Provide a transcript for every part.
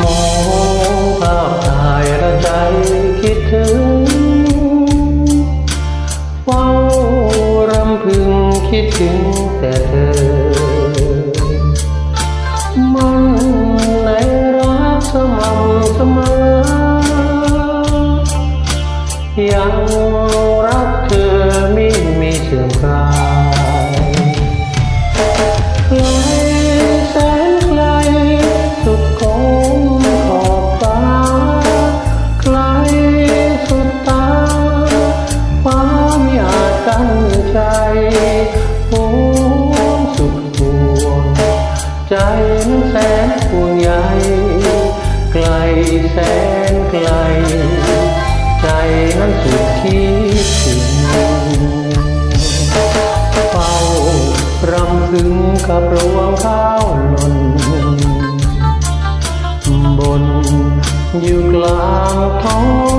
มองภาพถ่ยแะใจคิดถึงเฝ้ารำพึงคิดถึงแต่เธอ มันในรักสม่ำเสมอยัง โอ้สุดห่วงใจนั้นแสนห่วงใยไกลแสนไกล ใจนั้นสุดคิดถึงเฝ้ารำพึงกับรวงข้าวหล่นบนอยู่กลางท้อง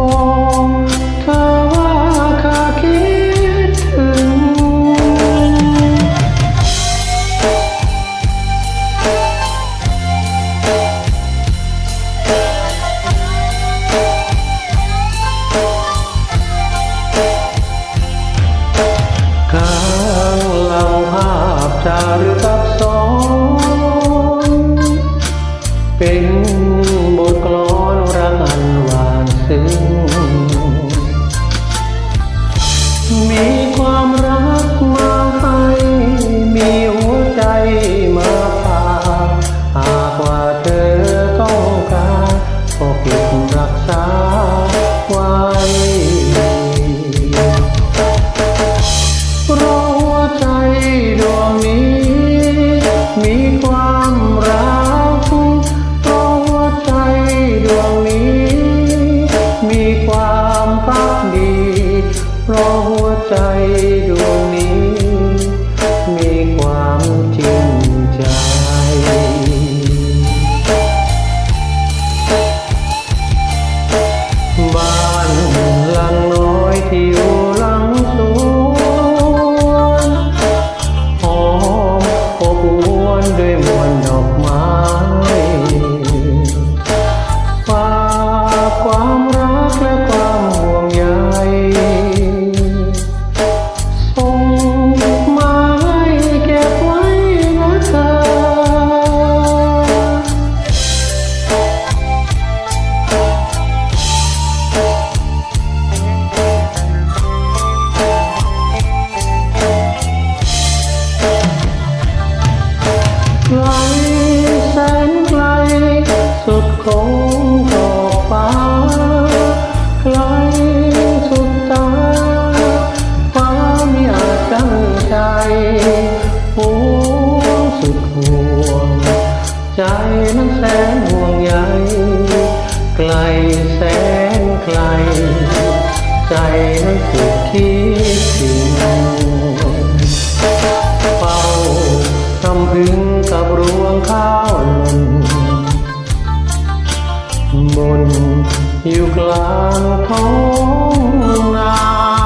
บอกเธอว่าข้าคิดถึงข้างหลังภาพจารึกซับซ้อน เป็นบทกลอนรักอันหวานซึ้ง เพราะหัวใจดวงนี้ ห่วสุดห่วง ใจนั้นแสนห่วงใยไกลแสนไกล ใจนั้นสุดคิดถึงเฝ้าทำพึงกับรวงข้าวหล่นบนอยู่กลางท้องนา